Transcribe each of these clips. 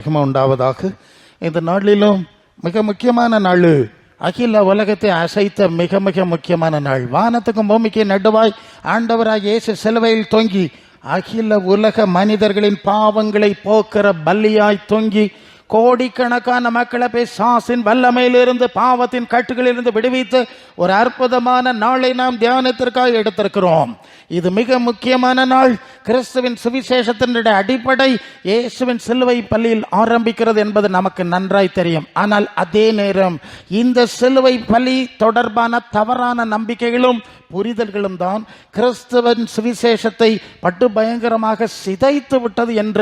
மகிமை உண்டாவதாக. இந்த நாளிலும் மிக முக்கியமான நாள். அகில உலகத்தை அசைத்த மிக மிக முக்கியமான நாள். வானத்துக்கும் பூமிக்கு நடுவாய் ஆண்டவராக இயேசு சிலுவையில் தொங்கி அகில உலக மனிதர்களின் பாவங்களை போக்குற பல்லியாய் தொங்கி கோடிக்கணக்கான மக்களை போய் சாசின் வல்லமையிலிருந்து பாவத்தின் கட்டுகளிலிருந்து விடுவித்து ஒரு அற்புதமான நாளை நாம் தியானத்திற்காக எடுத்திருக்கிறோம். இது மிக முக்கியமான நாள். கிறிஸ்துவின் சுவிசேஷத்தினுடைய அடிப்படை இயேசுவின் சிலுவை பள்ளியில் ஆரம்பிக்கிறது என்பது நமக்கு நன்றாய் தெரியும். ஆனால் அதே நேரம் இந்த சிலுவை பலி தொடர்பான தவறான நம்பிக்கைகளும் புரிதல்களும் தான் கிறிஸ்துவன் சுவிசேஷத்தை பட்டு பயங்கரமாக சிதைத்து விட்டது என்ற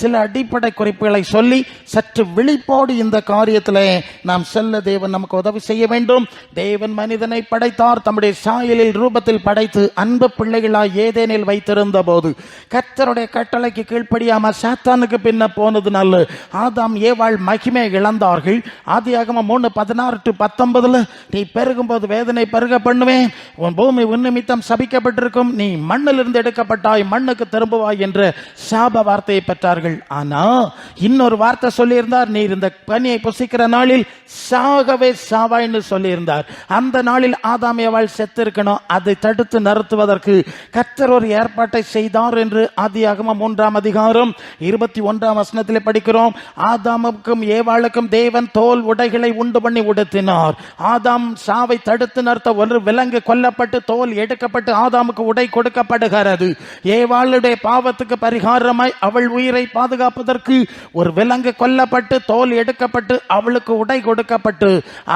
சில அடிப்படை குறிப்புகளை சொல்லி சற்று விழிப்போடு இந்த காரியத்தில் நாம் செல்ல தேவன் நமக்கு உதவி செய்ய வேண்டும். தேவன் மனிதனை படைத்தார். தம்முடைய சாயலில் ரூபத்தில் படைத்து அன்பு பிள்ளைகளாய் ஏதேனில் வைத்திருந்த போது கத்தருடைய கட்டளைக்கு கீழ்ப்படியாம சாத்தானுக்கு பின்ன போனதுனால ஆதாம் ஏவாள் மகிமை இழந்தார்கள். ஆதியாகம மூணு பதினாறு டு பத்தொன்பதுல நீ பெருகும்போது வேதனை பெருக பண்ணுவேன். உன் பூமி உன்னிமித்தம் சபிக்கப்பட்டிருக்கும். நீ மண்ணிலிருந்து எடுக்கப்பட்டாய். மண்ணுக்கு திரும்புவாய் என்ற சாப வார்த்தையை பெற்றார்கள். ஆனா இன்னொரு வார்த்தை சொல்லி சொல்லியிருந்தார் நீ இந்த பனியை புசிக்கிற நாளில் சாகவே சாவாய்ன்னு சொல்லியிருந்தார். அந்த நாளில் ஆதாமியவாள் செத்திருக்கணும் அதை தடுத்து நிறுத்துவதற்கு கர்த்தர் ஒரு ஏற்பாட்டை செய்தார் என்று ஆதியாகம மூன்றாம் அதிகாரம் இருபத்தி ஒன்றாம் வசனத்தில் படிக்கிறோம். ஆதாமுக்கும் ஏவாளுக்கும் தேவன் தோல் உடைகளை உண்டு பண்ணி உடுத்தினார். ஆதாம் சாவை தடுத்து நிறுத்த ஒரு விலங்கு கொல்லப்பட்டு தோல் எடுக்கப்பட்டு ஆதாமுக்கு உடை கொடுக்கப்படுகிறது. ஏவாளுடைய பாவத்துக்கு பரிகாரமாய் அவள் உயிரை பாதுகாப்பதற்கு ஒரு விலங்கு கொல்ல கொல்லப்பட்டு தோல் எடுக்கப்பட்டு அவளுக்கு உடை கொடுக்கப்பட்டு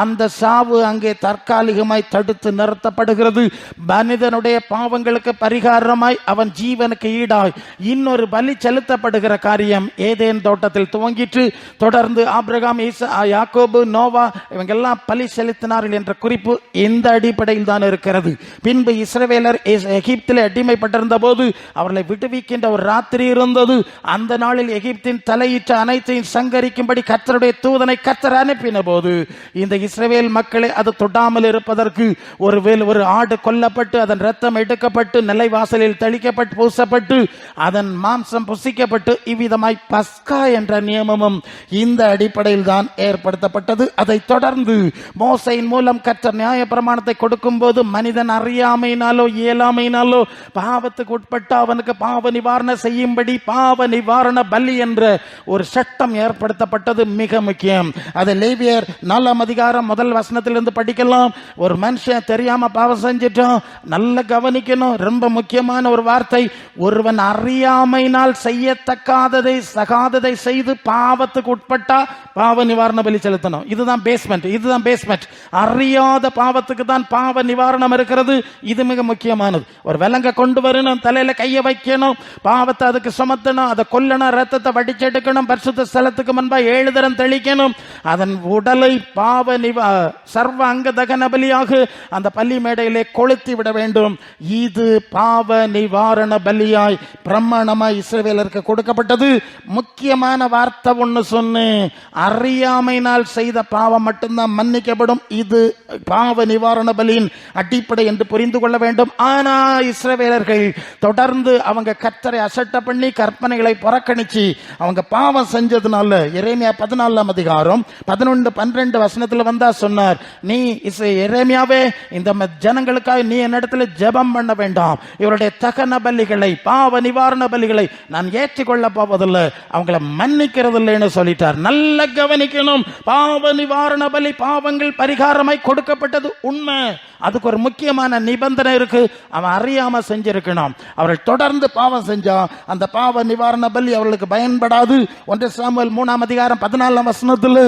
அந்த சாவு அங்கே தற்காலிகமாய் தடுத்து நிறுத்தப்படுகிறது. மனிதனுடைய பாவங்களுக்கு பரிகாரமாய் அவன் ஜீவனுக்கு ஈடாய். இன்னொரு பலி செலுத்தப்படுகிற காரியம் ஏதேன் தோட்டத்தில் துவங்கிற்று. தொடர்ந்து ஆப்ரகாம் ஈசா யாக்கோபு நோவா இவங்கெல்லாம் பலி செலுத்தினார்கள் என்ற குறிப்பு இந்த அடிப்படையில் தான் இருக்கிறது. பின்பு இஸ்ரவேலர் எகிப்தில் அடிமைப்பட்டிருந்த போது அவர்களை விடுவிக்கின்ற ஒரு ராத்திரி இருந்தது. அந்த நாளில் எகிப்தின் தலையிட்ட அனைத்தையும் சங்கரிக்கும்படி கர்த்தருடைய தூதனை கர்த்தர் அனுப்பின போது இந்த இஸ்ரவேல் மக்களை அது தொடாமல் இருப்பதற்கு ஒரு வேல் ஒரு ஆடு கொல்லப்பட்டு அதன் ரத்தம் எடுக்கப்பட்டு நிலை வாசலில் தெளிக்கப்பட்டு பூசப்பட்டு அதன் மாம்சம் புசிக்கப்பட்டு இவ்விதமாய் பஸ்கா என்ற நியமமும் இந்த அடிப்படையில் தான் ஏற்படுத்தப்பட்டது. அதை தொடர்ந்து மோசையின் மூலம் கர்த்தர் நியாய பிரமாணத்தை கொடுக்கும் போது மனிதன் அறியாமையினாலோ இயலாமையினாலோ பாவத்துக்கு உட்பட்டு அவனுக்கு பாவ நிவாரண செய்யும்படி பாவ நிவாரண பலி என்ற ஒரு சட்டம் ஏற்படுத்தப்பட்டது மிக முக்கியம். அது லேவியர் நாலாம் அதிகாரம் முதல் வசனத்திலிருந்து படிக்கலாம். ஒரு மனுஷன் தெரியாம பாவம் செஞ்சிட்டோம் நல்ல கவனிக்கணும். ரொம்ப முக்கியமான ஒரு வார்த்தை. ஒருவன் அறியாமையினால் செய்யத்தக்காததை சகாததை செய்து பாவத்துக்கு உட்பட்டா பாவ நிவாரண பலி செலுத்தணும். இதுதான் பேஸ்மெண்ட் இதுதான் பேஸ்மெண்ட் அறியாத பாவத்துக்கு தான் பாவ நிவாரணம் இருக்கிறது. இது மிக முக்கியமானது. ஒரு விலங்க கொண்டு வரணும். தலையில கையை வைக்கணும். பாவத்தை அதுக்கு சுமத்தணும். அதை கொல்லணும். ரத்தத்தை வடிச்செடுக்கணும். பரிசுத்த ஸ்தலத்துக்கு அன்பா ஏழு தரம் தெளிக்கணும். அதன் உடலை பாவ நிவா சர்வ அங்க தகன பலியாக அந்த பள்ளி மேடையிலே கொளுத்தி விட வேண்டும். இது பாவ நிவாரண பலியாய் பிரம்மாணமாய் இஸ்ரேவேலருக்கு கொடுக்கப்பட்டது. முக்கியமான வார்த்தை ஒன்று சொன்னேன். அறியாமையினால் செய்த பாவம் மட்டும்தான் மன்னிக்கப்படும். இது பாவ நிவாரண பலியின் அடிப்படை என்று புரிந்து கொள்ள வேண்டும். ஆனா இஸ்ரவேலர்கள் தொடர்ந்து அவங்க கத்தரை அசட்ட பண்ணி கற்பனைகளை புறக்கணிச்சு அவங்க பாவம் செஞ்சதுனால எரேமியா பதினாலாம் அதிகாரம் பதினொன்று பன்னிரெண்டு வசனத்துல வந்தா சொன்னார் நீ இஸ் எரேமியாவே இந்த ஜனங்களுக்காக நீ என்னிடத்துல ஜெபம் பண்ண வேண்டாம். இவருடைய தகன பலிகளை பாவ நிவாரண பலிகளை நான் ஏற்றிக்கொள்ள போவதில்லை. அவங்கள மன்னிக்கிறது இல்லைன்னு சொல்லிட்டார். நல்ல கவனிக்கணும். பாவ நிவாரண பலி பாவங்கள் பரிகாரமாய் கொடுக்கப்பட்டது உண்மை. அதுக்கு ஒரு முக்கியமான நிபந்தனை இருக்கு. அவன் அறியாம செஞ்சிருக்கணும். அவர்கள் தொடர்ந்து பாவம் செஞ்சா அந்த பாவ நிவாரண பலி அவர்களுக்கு பயன்படாது. ஒன்று சாமுவல் மூணாம் அதிகாரம் பதினாலாம் வசனத்தில்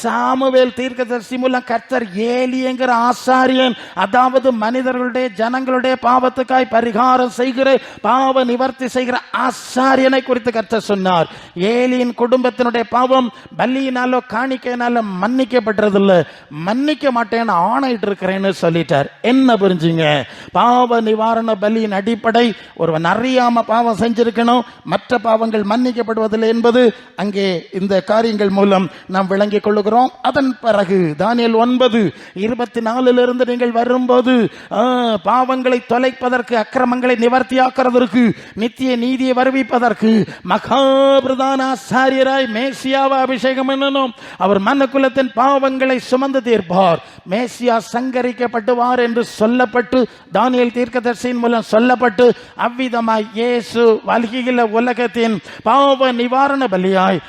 சாமுவேல் தீர்க்கதரிசி மூலம் கர்த்தர் ஏலியங்கிற ஆசாரியன் அதாவது மனிதர்களுடைய ஜனங்களுடைய பாவத்துக்காய் பரிகாரம் செய்கிற பாவ நிவர்த்தி செய்கிற ஆசாரியனை குறித்து கர்த்தர் சொன்னார். ஏலியின் குடும்பத்தினுடைய பாவம் பல்லியினாலோ காணிக்கையினாலோ மன்னிக்கப்பட்டதில்லை மன்னிக்க மாட்டேன்னு ஆணையிட்டு இருக்கிறேன்னு சொல்லிட்டார். என்ன புரிஞ்சுங்க? பாவ நிவாரண பலியின் அடிப்படை ஒருவன் அறியாம பாவம் செஞ்சிருக்கணும் மற்ற பாவங்கள் மன்னிக்கப்படுவதில்லை என்பது அங்கே இந்த காரியங்கள் மூலம் நாம் விளங்கிக் கொள்ளுகிறோம். அதன் பிறகு தானியல் ஒன்பது இருபத்தி நாலுலிருந்து நீங்கள் வரும்போது பாவங்களை தொலைப்பதற்கு அக்கிரமங்களை நிவர்த்தியாக்குறதற்கு நித்திய நீதியை வருவிப்பதற்கு மகா பிரதான ஆசாரியராய் மேசியாவை அபிஷேகம் பண்ணணும். அவர் மனுக்குலத்தின் பாவங்களை சுமந்து தீர்ப்பார். மேசியா சங்கரிக்கப்பட்டுவார் என்று சொல்லப்பட்டு தானியல் தீர்க்கதர்சியின் மூலம் சொல்லப்பட்டு அவ்விதமாய் இயேசு வல்கியில உலகத்தின் பாவ நிவாரண பலியாய்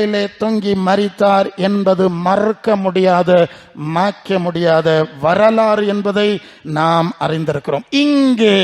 சிலுவையிலே தொங்கி மறித்தார் என்பது மறுக்க முடியாத மாற்ற முடியாத வரலாறு என்பதை நாம் அறிந்திருக்கிறோம். இங்கே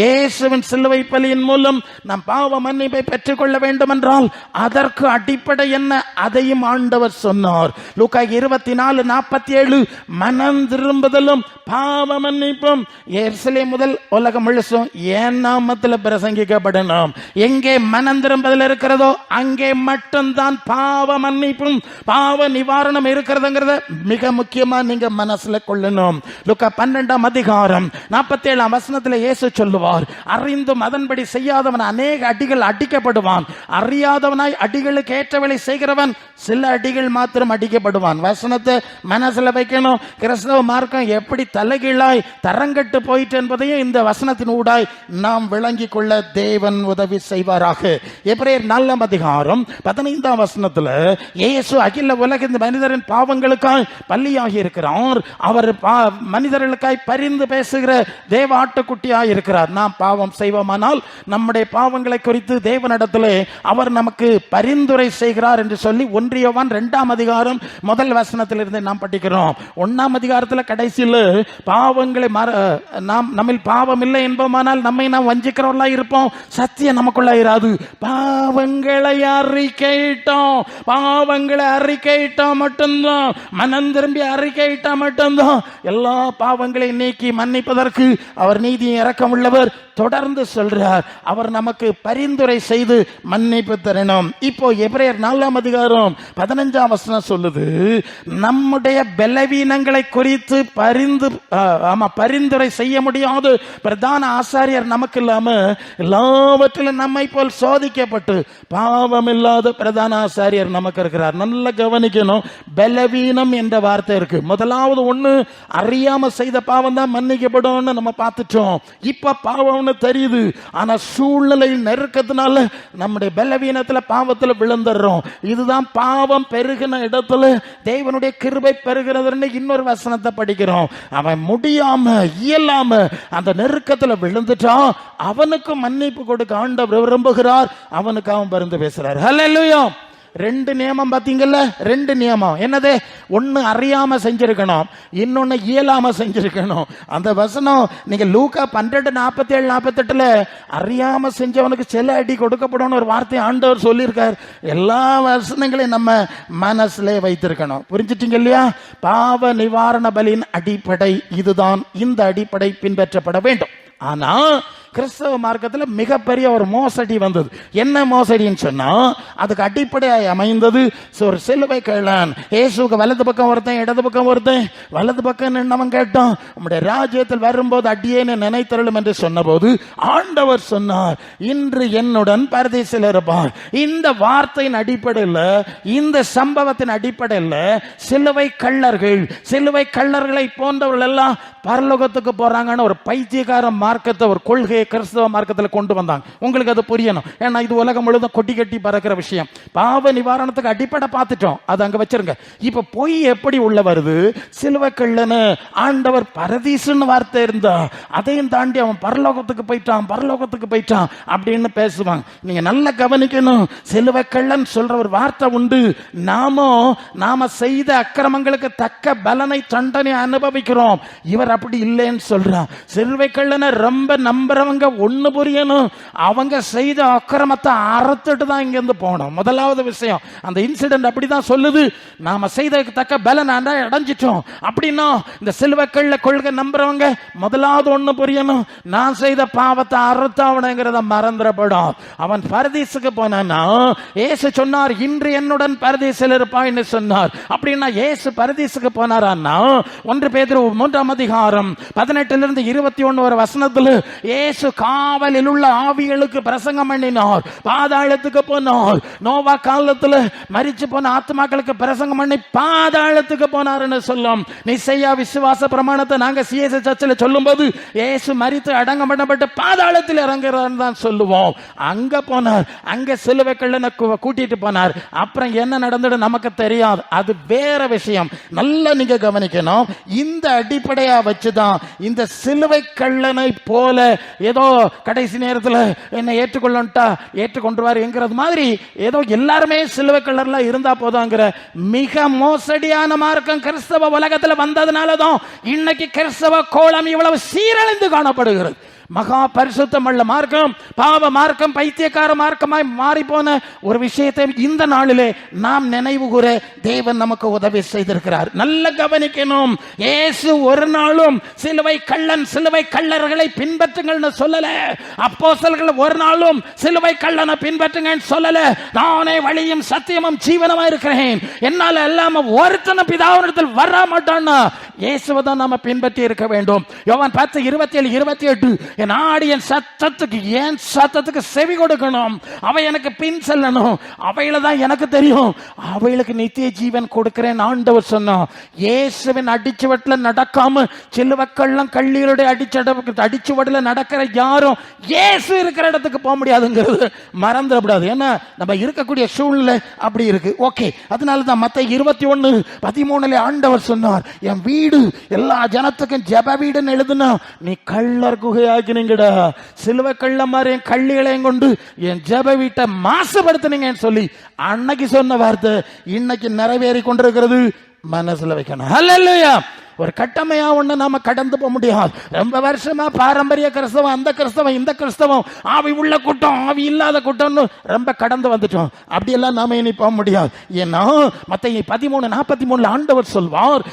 இயேசுவின் சிலுவை பலியின் மூலம் நாம் பாவ மன்னிப்பை பெற்றுக்கொள்ள வேண்டும் என்றால் அதற்கு அடிப்படை என்ன? அதையும் ஆண்டவர் சொன்னார். லூக்கா இருபத்தி நாலு நாற்பத்தி ஏழு மனம் திரும்புதலும் பாவ மன்னிப்பும் எருசலேம் முதல் உலகம் முழுசும் ஏன் நாமத்தில் பிரசங்கிக்கப்படணும் எங்கே மனம் திரும்புதல் இருக்கிறதோ அங்கே மட்டும்தான் பாவ மன்னிப்பும் பாவ நிவாரணம் இருக்கிறதுங்கிறத மிக முக்கியமா நீங்க மனசுல கொள்ளணும். லுக்கா பன்னெண்டாம் அதிகாரம் நாற்பத்தி ஏழாம் வசனத்தில் இயேசு சொல்லுவார் அறிந்தும் அதன்படி செய்யாதவன் அநேக அடிகள் அடிக்கப்படுவான். அறியாதவனாய் அடிகளுக்கு ஏற்றவளை செய்கிறவன் சில அடிகள் மாத்திரம் அடிக்கப்படுவான். வசனத்தை மனசுல வைக்கணும். கிறிஸ்தவ மார்க்கம் எப்படி தலைகீழாய் தரங்கட்டு போயிட்டு என்பதையும் இந்த வசனத்தின் ஊடாய் நாம் விளங்கிக் கொள்ள தேவன் உதவி செய்வாராக. எபிரேயர் நல்ல அதிகாரம் பதினைந்தாம் வசனம் வசனத்துல இயேசு அகில உலக இந்த மனிதரின் பாவங்களுக்காய் பள்ளியாகி இருக்கிறார். அவர் மனிதர்களுக்காய் பரிந்து பேசுகிற தேவ ஆட்டுக்குட்டியாய் இருக்கிறார். நாம் பாவம் செய்வோமானால் நம்முடைய பாவங்களை குறித்து தேவனிடத்தில் அவர் நமக்கு பரிந்துரை செய்கிறார் என்று சொல்லி ஒன்றியவான் இரண்டாம் அதிகாரம் முதல் வசனத்திலிருந்து நாம் படிக்கிறோம். ஒன்னாம் அதிகாரத்தில் கடைசியில் பாவங்களை மற நாம் நம்மில் பாவம் இல்லை என்போமானால் நம்மை நாம் வஞ்சிக்கிறவர்களா இருப்போம். சத்தியம் நமக்குள்ள இராது பாவங்களை அறிக்கையிட்டோம் பாவங்களை அறிக்கையிட்டா மட்டும்தான். மனம் திரும்பி அறிக்கையிட்டா மட்டும்தான். எல்லா பாவங்களையும் நீக்கி மன்னிப்பதற்கு அவர் நீதியை இறக்கம் உள்ளவர். தொடர்ந்து சொல்றார் அவர் நமக்கு பரிந்துரை செய்து மன்னிப்பு தரணும். இப்போ எபிரேயர் நாலாம் அதிகாரம் பதினஞ்சாம் வசனம் சொல்லுது நம்முடைய பலவீனங்களை குறித்து பரிந்து ஆமா பரிந்துரை செய்ய முடியாது. பிரதான ஆசாரியர் நமக்கு இல்லாம எல்லாவற்றிலும் நம்மை போல் சோதிக்கப்பட்டு பாவம் இல்லாத பிரதான ஆசாரியர் நமக்கு இருக்கிறார். நல்லா கவனிக்கணும் பலவீனம் என்ற வார்த்தை இருக்கு. முதலாவது ஒண்ணு அறியாம செய்த பாவம் தான் மன்னிக்கப்படும்னு நம்ம பார்த்துட்டோம். இப்ப இருக்கிறோம்னு தெரியுது. ஆனா சூழ்நிலை நெருக்கத்தினால நம்முடைய பலவீனத்துல பாவத்துல விழுந்துடுறோம். இதுதான் பாவம் பெருகின இடத்துல தேவனுடைய கிருபை பெருகிறதுன்னு இன்னொரு வசனத்தை படிக்கிறோம். அவன் முடியாம இயலாம அந்த நெருக்கத்துல விழுந்துட்டான். அவனுக்கு மன்னிப்பு கொடுக்க ஆண்டவர் விரும்புகிறார். அவனுக்கு அவன் பருந்து பேசுறார். ஹalleluya ரெண்டு நியமம் பாத்தீங்கல்ல? ரெண்டு நியமம். என்னது? ஒன்னு அறியாம செஞ்சிருக்கணும் இன்னொன்னு இயலாம செஞ்சிருக்கணும். அந்த வசனம் நீங்க லூக்கா பன்னெண்டு நாற்பத்தி ஏழு அறியாமல் அறியாம செஞ்சவனுக்கு சில அடி கொடுக்கப்படும் ஒரு வார்த்தை ஆண்டவர் சொல்லியிருக்கார். எல்லா வசனங்களையும் நம்ம மனசுல வைத்திருக்கணும். புரிஞ்சுட்டீங்க இல்லையா? பாவ நிவாரண பலியின் அடிப்படை இதுதான். இந்த அடிப்படை பின்பற்றப்பட வேண்டும். ஆனா கிறிஸ்தவ மார்க்கத்தில் மிகப்பெரிய ஒரு மோசடி வந்தது. என்ன மோசடின்னு சொன்னா அதுக்கு அடிப்படையாக அமைந்தது ஒரு சிலுவை கேளான். ஏசுக்கு வலது பக்கம் ஒருத்தன் இடது பக்கம் ஒருத்தன். வலது பக்கம் நின்னவன் கேட்டான் நம்முடைய ராஜ்யத்தில் வரும்போது அடியேன்னு நினைத்தருளும் என்று சொன்னபோது ஆண்டவர் சொன்னார் இன்று என்னுடன் பரதேசில் இருப்பார். இந்த வார்த்தையின் அடிப்படையில் இந்த சம்பவத்தின் அடிப்படையில் சிலுவை கள்ளர்கள் சிலுவை கள்ளர்களை போன்றவர்கள் எல்லாம் பரலோகத்துக்கு போறாங்கன்னு ஒரு பைத்தியக்கார மார்க்கத்தை ஒரு கொள்கையை கிறிஸ்தவ மார்க்கத்தில் கொண்டு வந்தாங்க. உங்களுக்கு அது புரியணும். ஏன்னா இது உலகம் முழுதும் கொட்டி கட்டி பறக்கிற விஷயம். பாவ நிவாரணத்துக்கு அடிப்படை பார்த்துட்டோம். அது அங்க வச்சிருங்க. இப்ப பொய் எப்படி உள்ள வருது? சிலுவை ஆண்டவர் பரதீசுன்னு வார்த்தை இருந்தா அதையும் தாண்டி அவன் பரலோகத்துக்கு போயிட்டான் பரலோகத்துக்கு போயிட்டான் அப்படின்னு பேசுவாங்க. நீங்க நல்லா கவனிக்கணும். சிலுவை சொல்ற ஒரு வார்த்தை உண்டு. நாமும் நாம செய்த அக்கிரமங்களுக்கு தக்க பலனை தண்டனை அனுபவிக்கிறோம். இவர் அப்படி இல்லைன்னு சொல்றான். சிறுவை கள்ளனை ரொம்ப நம்புறவங்க ஒண்ணு புரியணும். அவங்க செய்த அக்கிரமத்தை அறுத்துட்டு தான் இங்க இருந்து முதலாவது விஷயம் அந்த இன்சிடென்ட் அப்படிதான் சொல்லுது. நாம செய்ததுக்கு தக்க பலன் அடைஞ்சிட்டோம். அப்படின்னா இந்த சிலுவை கள்ள கொள்கை நம்புறவங்க முதலாவது ஒண்ணு புரியணும். நான் செய்த பாவத்தை அறுத்தாவணுங்கிறத மறந்துடப்படும். அவன் பரதீசுக்கு போனான்னா ஏசு சொன்னார் இன்று என்னுடன் பரதீசில் இருப்பான்னு சொன்னார். அப்படின்னா ஏசு பரதீசுக்கு போனாரான்னா ஒன்று பேதர் மூன்றாம் அதிகாரம் அதிகாரம் பதினெட்டுல இருந்து இருபத்தி ஒண்ணு ஒரு வசனத்துல இயேசு காவலில் உள்ள ஆவிகளுக்கு பிரசங்கம் பண்ணினார். பாதாளத்துக்கு போனார். நோவா காலத்துல மரிச்சு போன ஆத்மாக்களுக்கு பிரசங்கம் பண்ணி பாதாளத்துக்கு போனாருன்னு சொல்லும். நிச்சயா விசுவாச பிரமாணத்தை நாங்க சிஎஸ் சர்ச்சில் சொல்லும்போது இயேசு மரித்து அடங்கம் பண்ணப்பட்டு பாதாளத்தில் இறங்குறான்னு தான் சொல்லுவோம். அங்க போனார். அங்க சிலுவை கூட்டிட்டு போனார். அப்புறம் என்ன நடந்தது நமக்கு தெரியாது. அது வேற விஷயம். நல்லா நீங்க கவனிக்கணும். இந்த அடிப்படையா வச்சுதான். இந்த சிலுவை கள்ளனை போல ஏதோ கடைசி நேரத்துல என்ன ஏற்றுக்கொள்ளட்டா ஏற்றுக்கொண்டுவாருங்கிறது மாதிரி ஏதோ எல்லாருமே சிலுவை கள்ளர்ல இருந்தா போதுங்கிற மிக மோசடியான மார்க்கம் கிறிஸ்தவ உலகத்துல வந்ததுனால தான் இன்னைக்கு கிறிஸ்தவ கோலம் இவ்வளவு சீரழிந்து காணப்படுகிறது. மகா பரிசுத்தம் உள்ள மார்க்கம் பாவ மார்க்கம் பைத்தியக்கார மார்க்கமாய் மாறி போன ஒரு விஷயத்தை இந்த நாளிலே நாம் நினைவு கூற தேவன் நமக்கு உதவி செய்திருக்கிறார். நல்ல கவனிக்கணும். இயேசு ஒரு நாளும் சிலுவை கள்ளன் சிலுவை கள்ளர்களை பின்பற்றுங்கள்னு சொல்லல. அப்போசல்கள் ஒரு நாளும் சிலுவை கள்ளனை பின்பற்றுங்கன்னு சொல்லல. நானே வழியும் சத்தியமும் ஜீவனமா இருக்கிறேன். என்னால எல்லாம ஒருத்தன பிதாவினிடத்தில் வர மாட்டான்னா இயேசுவை தான் நாம பின்பற்றி இருக்க வேண்டும். யோவான் பத்து இருபத்தி ஏழு இருபத்தி எட்டு என் ஆடியன் சத்தத்துக்கு ஏன் சத்தத்துக்கு செவி கொடுக்கணும். அவை எனக்கு பின் செல்லணும். அவையில தான் எனக்கு தெரியும். அவைகளுக்கு நித்திய ஜீவன் கொடுக்கிறேன் ஆண்டவர் சொன்னான் இயேசுவின் அடிச்சுவட்டில் நடக்காம சிலுவக்கள்ளம் கள்ளீருடைய அடிச்சட அடிச்சுவடில் நடக்கிற யாரும் இயேசு இருக்கிற இடத்துக்கு போக முடியாதுங்கிறது மறந்துடக்கூடாது ஏன்னா நம்ம இருக்கக்கூடிய சூழ்நிலை அப்படி இருக்கு. ஓகே அதனால தான் மற்ற இருபத்தி ஒன்று பதிமூணுல ஆண்டவர் சொன்னார் என் வீடு எல்லா ஜனத்துக்கும் ஜெப வீடுன்னு எழுதுனா நீ கள்ளர் குகையாக்கினீங்கடா சிலுவை கள்ள மாதிரி என் கள்ளிகளையும் கொண்டு என் ஜெப வீட்டை மாசுபடுத்தினீங்கன்னு சொல்லி அன்னைக்கு சொன்ன வார்த்தை இன்னைக்கு நிறைவேறி கொண்டிருக்கிறது மனசுல வைக்கணும். அல்லையா ஒரு கட்டமையா ஒண்ணு நாம கடந்து போக முடியாது. ரொம்ப வருஷமா பாரம்பரிய கிறிஸ்தவம் அந்த கிறிஸ்தவம் இந்த கிறிஸ்தவம். ஆவி உள்ள கூட்டம் ஆவி இல்லாத கூட்டம்னு ரொம்ப கடந்து வந்துட்டோம். அப்படியெல்லாம் நாம இனி போக முடியாது. ஏன்னா மத்த பதிமூணு நாற்பத்தி மூணுல ஆண்டவர் சொல்வார்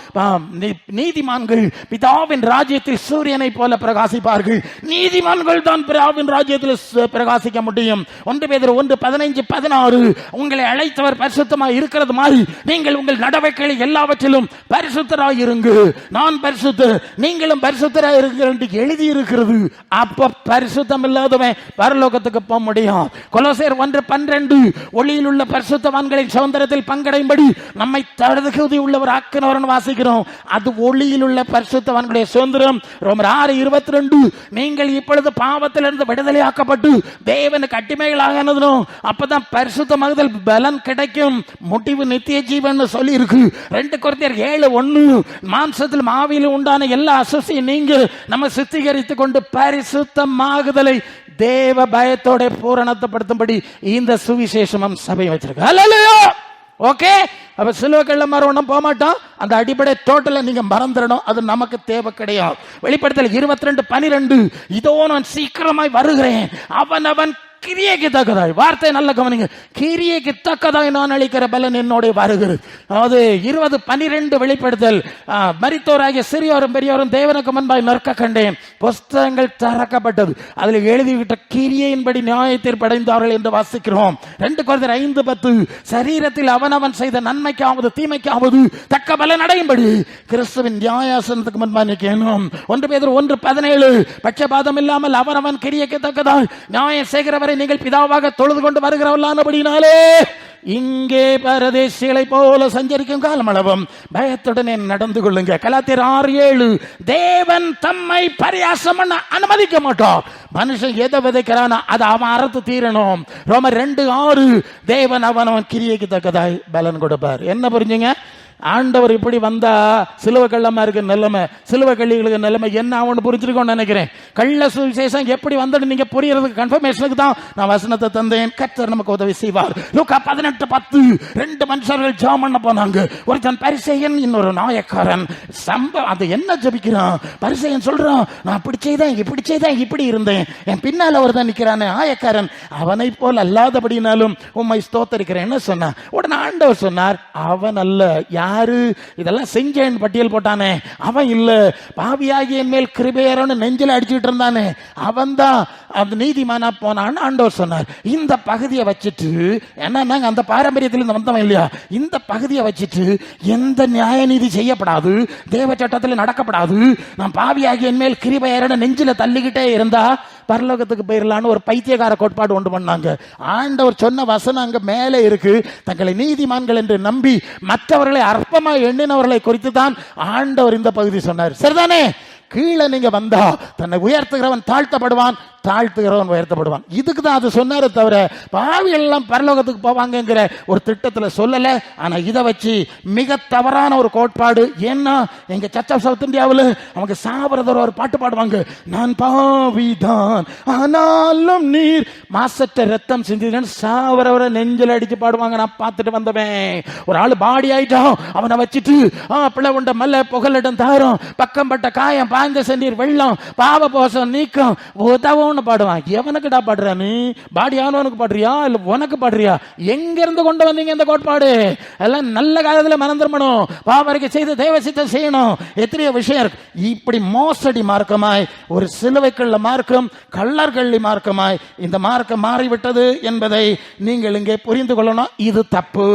நீ- நீதிமான்கள் பிதாவின் ராஜ்யத்தில் சூரியனை போல பிரகாசிப்பார்கள். நீதிமான்கள் தான் பிதாவின் ராஜ்யத்தில் சு- பிரகாசிக்க முடியும். ஒன்று பேர் ஒன்று பதினைஞ்சு பதினாறு. உங்களை அழைத்தவர் பரிசுத்தமாய் இருக்கிறது மாதிரி நீங்கள் உங்கள் நடவடிக்கைகள் எல்லாவற்றிலும் பரிசுத்தராக இருங்கள். நான் பரிசுத்தர் நீங்களும் பரிசுத்தராக இருக்கிற எழுதி இருக்கிறது அப்ப பரிசுத்தம் இல்லாதவன் பரலோகத்துக்கு போக முடியும். கொலோசேர் ஒன்று பன்னிரண்டு ஒளியில் உள்ள பரிசுத்தவான்களின் சுதந்திரத்தில் பங்கடையும்படி நம்மை தகுதி உள்ளவர் ஆக்கினவரன் வாசிக்கிறோம். அது ஒளியில் உள்ள பரிசுத்தவான்களுடைய சுதந்திரம். ரோமர் ஆறு இருபத்தி ரெண்டு நீங்கள் இப்பொழுது பாவத்திலிருந்து விடுதலை ஆக்கப்பட்டு தேவனுக்கு அடிமைகளாகனதும் அப்பதான் பரிசுத்தமாகுதல் பலன் கிடைக்கும். முடிவு நித்திய ஜீவன் சொல்லி இருக்கு ரெண்டு குழந்தையர் ஏழு ஒன்று மாம்ச மாம்சத்தில் மாவியில் உண்டான எல்லா அசசியும் நீங்க நம்ம சுத்திகரித்துக் கொண்டு பரிசுத்தமாகுதலை தேவ பயத்தோட பூரணத்தைப்படுத்தும்படி இந்த சுவிசேஷமும் சபை வச்சிருக்கு ஓகே அப்ப சிலுவை கள்ள மரம் போக மாட்டோம். அந்த அடிப்படை டோட்டல நீங்க மறந்துடணும். அது நமக்கு தேவை கிடையாது. வெளிப்படுத்தல் இருபத்தி ரெண்டு பனிரெண்டு. இதோ நான் சீக்கிரமாய் வருகிறேன். அவன் அவன் கிரியைக்கு தக்கதாய் வார்த்தை நல்ல கவனிங்க. கிரியைக்கு தக்கதாய் நான் அளிக்கிற பலன் என்னோட வருகிறது. அதாவது இருபது பனிரெண்டு வெளிப்படுத்தல். ஆ, மரித்தோராகிய சிறியோரும் பெரியோரும் தேவனுக்கு முன்பாய் நிற்க கண்டேன். புஸ்தகங்கள் திறக்கப்பட்டது. அதில் எழுதிவிட்ட கிரியையின்படி நியாயத்தில் படைந்தார்கள் என்று வாசிக்கிறோம். ரெண்டு குழந்தை ஐந்து பத்து. சரீரத்தில் அவனவன் செய்த நன்மைக்காவது தீமைக்காவது தக்க பலன் அடையும்படி கிறிஸ்துவின் நியாயாசனத்துக்கு முன்பாய் நிற்கணும் ஒன்று பேர் ஒன்று பதினேழு. பட்சபாதம் இல்லாமல் அவனவன் கிரியைக்கு தக்கதாய் நியாயம் செய்கிறவரை நீங்கள் பிதாவாக தொழுது கொண்டு வருகிறவர்களானபடினாலே இங்கே பரதேசிகளை போல சஞ்சரிக்கும் காலமளவும். பயத்துடனே நடந்து கொள்ளுங்க. கலாத்திர ஆறு ஏழு தேவன் தம்மை பரியாசம் பண்ண அனுமதிக்க மாட்டோம் மனுஷன் எதை விதைக்கிறானோ அதை அவன் அறுத்து தீரணும். ரொம்ப ரெண்டு ஆறு தேவன் அவன் அவன் கிரியைக்கு தக்கதாய் பலன் கொடுப்பார். என்ன புரிஞ்சுங்க? ஆண்டவர் இப்படி வந்தா சிலுவ கள்ளமா இருக்கு நிலைமை சிலுவ கள்ளிகளுக்கு நிலைமை என்ன ஆகும்னு புரிஞ்சிருக்கோம்னு நினைக்கிறேன். கள்ள சுவிசேஷம் எப்படி வந்தது நீங்க புரியறதுக்கு கன்ஃபர்மேஷனுக்கு தான் நான் வசனத்தை தந்தேன். கத்தர் நமக்கு உதவி செய்வார். லூக்கா பதினெட்டு பத்து. ரெண்டு மனுஷர்கள் ஜாம் பண்ண போனாங்க. ஒருத்தன் பரிசெயன் இன்னொரு நாயக்காரன். சம்ப அது என்ன ஜபிக்கிறான்? பரிசெயன் சொல்றான் நான் அப்படி செய்தேன் இப்படி செய்தேன் இப்படி இருந்தேன். என் பின்னால ஒருத்தன் நிக்கிறானே ஆயக்காரன். அவனை போல் அல்லாதபடினாலும் உண்மை ஸ்தோத்தரிக்கிறேன். என்ன சொன்னான்? உடனே ஆண்டவர் சொன்னார் அவன் அல்ல யார் யாரு? இதெல்லாம் செஞ்சேன் பட்டியல் போட்டானே. அவன் இல்ல. பாவியாகிய என் மேல் கிருபையரன்னு நெஞ்சில் அடிச்சுட்டு இருந்தானே. அவன் தான் அந்த நீதிமானா போனான்னு ஆண்டவர் சொன்னார். இந்த பகுதியை வச்சுட்டு என்னன்னா அந்த பாரம்பரியத்திலிருந்து வந்தவன் இல்லையா? இந்த பகுதியை வச்சுட்டு எந்த நியாய நீதி செய்யப்படாது தேவ சட்டத்தில் நடக்கப்படாது நான் பாவியாகி என் மேல் கிருபையரன்னு நெஞ்சில் தள்ளிக்கிட்டே இருந்தா பரலோகத்துக்கு போயிடலான்னு ஒரு பைத்தியக்கார கோட்பாடு ஒன்று பண்ணாங்க. ஆண்டவர் சொன்ன வசனம் அங்கே மேலே இருக்கு. தங்களை நீதிமான்கள் என்று நம்பி மற்றவர்களை அற்பமாக எண்ணினவர்களை குறித்து தான் ஆண்டவர் இந்த பகுதி சொன்னார். சரிதானே? கீழே நீங்க வந்தா தன்னை உயர்த்துகிறவன் தாழ்த்தப்படுவான் தாழ்த்துகிறவன் உயர்த்தப்படுவான். இதுக்கு தான் அது சொன்னாரே தவிர பாவியெல்லாம் பரலோகத்துக்கு போவாங்கங்கிற ஒரு திட்டத்துல சொல்லலை. ஆனா இதை வச்சு மிக தவறான ஒரு கோட்பாடு. ஏன்னா எங்க சர்ச் ஆஃப் சவுத் இந்தியாவில் அவங்க சாவரதர் ஒரு பாட்டு பாடுவாங்க நான் பாவிதான் ஆனாலும் நீர் மாசற்ற ரத்தம் செஞ்சிருக்கேன் சாவரவரை நெஞ்சில் அடிச்சு பாடுவாங்க நான் பார்த்துட்டு வந்தவன். ஒரு ஆள் பாடி ஆயிட்டான் அவனை வச்சுட்டு ஆ பிள்ளை உண்ட மல்ல புகலிடம் தாரும் பக்கம் பட்ட காயம் பாய்ந்த சென்னீர் வெள்ளம் பாவ போசம் நீக்கம் உதவும்னு பாடுவான். எவனுக்குடா பாடுற நீ? பாடியானவனுக்கு பாடுறியா? இல்ல உனக்கு பாடுறியா? எங்க இருந்து கொண்டு வந்தீங்க இந்த கோட்பாடு? எல்லாம் நல்ல காலத்துல மறந்துடணும். திரும்பணும் பாவரிக்கை செய்து தேவ சித்தம் செய்யணும். எத்தனையோ விஷயம் இருக்கு. இப்படி மோசடி மார்க்கமாய் ஒரு சிலுவைக்குள்ள மார்க்கம் கள்ளர்கள்ளி மார்க்கமாய் இந்த மார்க்கம் மாறிவிட்டது என்பதை நீங்கள் இங்கே புரிந்து கொள்ளணும். இது தப்பு.